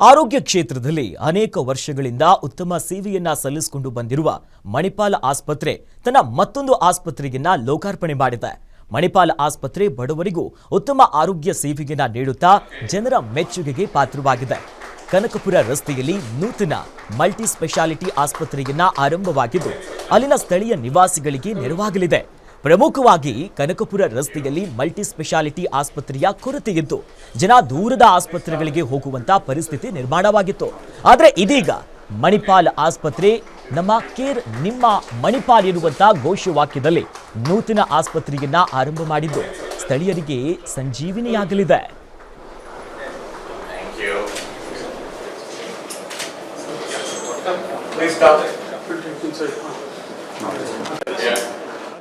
ಆರೋಗ್ಯ ಕ್ಷೇತ್ರದಲ್ಲಿ ಅನೇಕ ವರ್ಷಗಳಿಂದ ಉತ್ತಮ ಸೇವೆಯನ್ನ ಸಲ್ಲಿಸಿಕೊಂಡು ಬಂದಿರುವ ಮಣಿಪಾಲ ಆಸ್ಪತ್ರೆ ತನ್ನ ಮತ್ತೊಂದು ಆಸ್ಪತ್ರೆಯನ್ನ ಲೋಕಾರ್ಪಣೆ ಮಾಡಿದೆ. ಮಣಿಪಾಲ ಆಸ್ಪತ್ರೆ ಬಡವರಿಗೂ ಉತ್ತಮ ಆರೋಗ್ಯ ಸೇವೆಯನ್ನ ನೀಡುತ್ತಾ ಜನರ ಮೆಚ್ಚುಗೆಗೆ ಪಾತ್ರವಾಗಿದೆ. ಕನಕಪುರ ರಸ್ತೆಯಲ್ಲಿ ನೂತನ ಮಲ್ಟಿ ಸ್ಪೆಷಾಲಿಟಿ ಆಸ್ಪತ್ರೆಯನ್ನ ಆರಂಭವಾಗಿದ್ದು, ಅಲ್ಲಿನ ಸ್ಥಳೀಯ ನಿವಾಸಿಗಳಿಗೆ ನೆರವಾಗಲಿದೆ. ಪ್ರಮುಖವಾಗಿ ಕನಕಪುರ ರಸ್ತೆಯಲ್ಲಿ ಮಲ್ಟಿ ಸ್ಪೆಷಾಲಿಟಿ ಆಸ್ಪತ್ರೆಯ ಕೊರತೆಯಿದ್ದು ಜನ ದೂರದ ಆಸ್ಪತ್ರೆಗಳಿಗೆ ಹೋಗುವಂತ ಪರಿಸ್ಥಿತಿ ನಿರ್ಮಾಣವಾಗಿತ್ತು. ಆದರೆ ಇದೀಗ ಮಣಿಪಾಲ್ ಆಸ್ಪತ್ರೆ ನಮ್ಮ ಕೇರ್ ನಿಮ್ಮ ಮಣಿಪಾಲ್ ಎನ್ನುವಂತ ಘೋಷವಾಕ್ಯದಲ್ಲಿ ನೂತನ ಆಸ್ಪತ್ರೆಯನ್ನ ಆರಂಭ ಮಾಡಿದ್ದು ಸ್ಥಳೀಯರಿಗೆ ಸಂಜೀವಿನಿಯಾಗಲಿದೆ.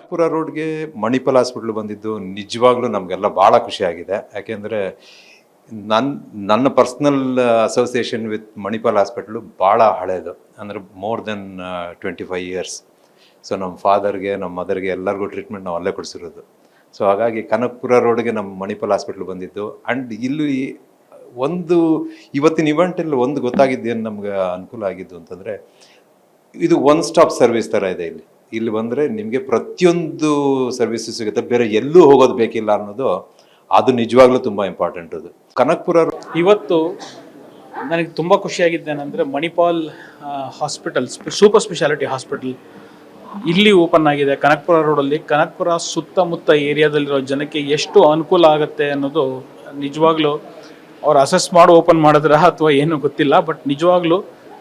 ಪುರ ರೋಡ್ಗೆ ಮಣಿಪಾಲ್ ಹಾಸ್ಪಿಟ್ಲ್ ಬಂದಿದ್ದು ನಿಜವಾಗ್ಲೂ ನಮಗೆಲ್ಲ ಭಾಳ ಖುಷಿಯಾಗಿದೆ ಯಾಕೆಂದರೆ ನನ್ನ ನನ್ನ personal association with Manipal hospital ಭಾಳ ಹಳೇದು. ಅಂದರೆ more than twenty five years so ನಮ್ಮ ಫಾದರ್ಗೆ ನಮ್ಮ ಮದರ್ಗೆ ಎಲ್ಲರಿಗೂ ಟ್ರೀಟ್ಮೆಂಟ್ ನಾವು ಅಲ್ಲೇ ಕೊಡಿಸಿರೋದು. ಸೊ ಹಾಗಾಗಿ ಕನಕಪುರ ರೋಡ್ಗೆ ನಮ್ಮ ಮಣಿಪಾಲ್ ಹಾಸ್ಪಿಟ್ಲ್ ಬಂದಿದ್ದು. ಆ್ಯಂಡ್ ಇಲ್ಲಿ ಒಂದು, ಇವತ್ತಿನ ಇವೆಂಟಲ್ಲಿ ಒಂದು ಗೊತ್ತಾಗಿದ್ದೇನು ನಮ್ಗೆ ಅನುಕೂಲ ಆಗಿದ್ದು ಅಂತಂದರೆ ಇದು ಒನ್ ಸ್ಟಾಪ್ ಸರ್ವಿಸ್ ಥರ ಇದೆ ಇಲ್ಲಿ. ಇಲ್ಲಿ ಬಂದರೆ ನಿಮಗೆ ಪ್ರತಿಯೊಂದು ಸರ್ವಿಸು ಸಿಗುತ್ತೆ. ಬೇರೆ ಎಲ್ಲೂ ಹೋಗೋದು ಬೇಕಿಲ್ಲ ಅನ್ನೋದು ಅದು ನಿಜವಾಗ್ಲೂ ತುಂಬ ಇಂಪಾರ್ಟೆಂಟ್ ಅದು. ಕನಕ್ಪುರ ಇವತ್ತು ನನಗೆ ತುಂಬ ಖುಷಿಯಾಗಿದ್ದೇನೆಂದರೆ Manipal hospital super speciality hospital ಇಲ್ಲಿ ಓಪನ್ ಆಗಿದೆ. ಕನಕ್ಪುರ ರೋಡಲ್ಲಿ ಕನಕ್ಪುರ ಸುತ್ತಮುತ್ತ ಏರಿಯಾದಲ್ಲಿರೋ ಜನಕ್ಕೆ ಎಷ್ಟು ಅನುಕೂಲ ಆಗುತ್ತೆ ಅನ್ನೋದು ನಿಜವಾಗ್ಲೂ ಅವ್ರು ಅಸೆಸ್ ಮಾಡಿ ಓಪನ್ ಮಾಡಿದ್ರ ಅಥವಾ ಏನು ಗೊತ್ತಿಲ್ಲ. ಬಟ್ ನಿಜವಾಗ್ಲೂ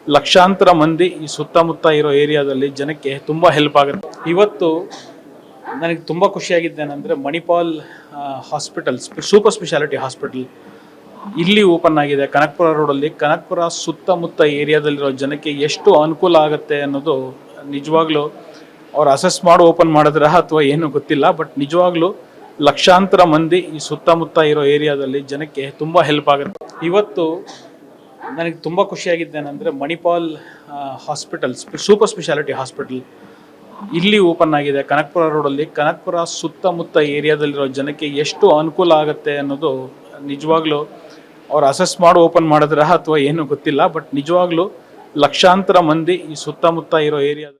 ಲಕ್ಷಾಂತರ ಮಂದಿ ಈ ಸುತ್ತಮುತ್ತ ಇರೋ ಏರಿಯಾದಲ್ಲಿ ಜನಕ್ಕೆ ತುಂಬ ಹೆಲ್ಪ್ ಆಗುತ್ತೆ. ಇವತ್ತು ನನಗೆ ತುಂಬ ಖುಷಿಯಾಗಿದ್ದೇನೆಂದರೆ Manipal hospital super speciality hospital ಇಲ್ಲಿ ಓಪನ್ ಆಗಿದೆ. ಕನಕ್ಪುರ ರೋಡಲ್ಲಿ ಕನಕ್ಪುರ ಸುತ್ತಮುತ್ತ ಏರಿಯಾದಲ್ಲಿರೋ ಜನಕ್ಕೆ ಎಷ್ಟು ಅನುಕೂಲ ಆಗುತ್ತೆ ಅನ್ನೋದು ನಿಜವಾಗ್ಲೂ ಅವ್ರು ಅಸೆಸ್ ಮಾಡಿ ಓಪನ್ ಮಾಡಿದ್ರ ಅಥವಾ ಏನು ಗೊತ್ತಿಲ್ಲ ಬಟ್ ನಿಜವಾಗ್ಲೂ ಲಕ್ಷಾಂತರ ಮಂದಿ ಈ ಸುತ್ತಮುತ್ತ ಇರೋ ಏರಿಯಾದಲ್ಲಿ ಜನಕ್ಕೆ ತುಂಬ ಹೆಲ್ಪ್ ಆಗುತ್ತೆ. ಇವತ್ತು ನನಗೆ ತುಂಬ ಖುಷಿಯಾಗಿದ್ದೇನೆಂದರೆ Manipal hospital super speciality hospital ಇಲ್ಲಿ ಓಪನ್ ಆಗಿದೆ. ಕನಕ್ಪುರ ರೋಡಲ್ಲಿ ಕನಕ್ಪುರ ಸುತ್ತಮುತ್ತ ಏರಿಯಾದಲ್ಲಿರೋ ಜನಕ್ಕೆ ಎಷ್ಟು ಅನುಕೂಲ ಆಗುತ್ತೆ ಅನ್ನೋದು ನಿಜವಾಗ್ಲೂ ಅವ್ರು ಅಸೆಸ್ ಮಾಡಿ ಓಪನ್ ಮಾಡಿದ್ರ ಅಥವಾ ಏನು ಗೊತ್ತಿಲ್ಲ ಬಟ್ ನಿಜವಾಗ್ಲೂ ಲಕ್ಷಾಂತರ ಮಂದಿ ಈ ಸುತ್ತಮುತ್ತ ಇರೋ ಏರಿಯಾ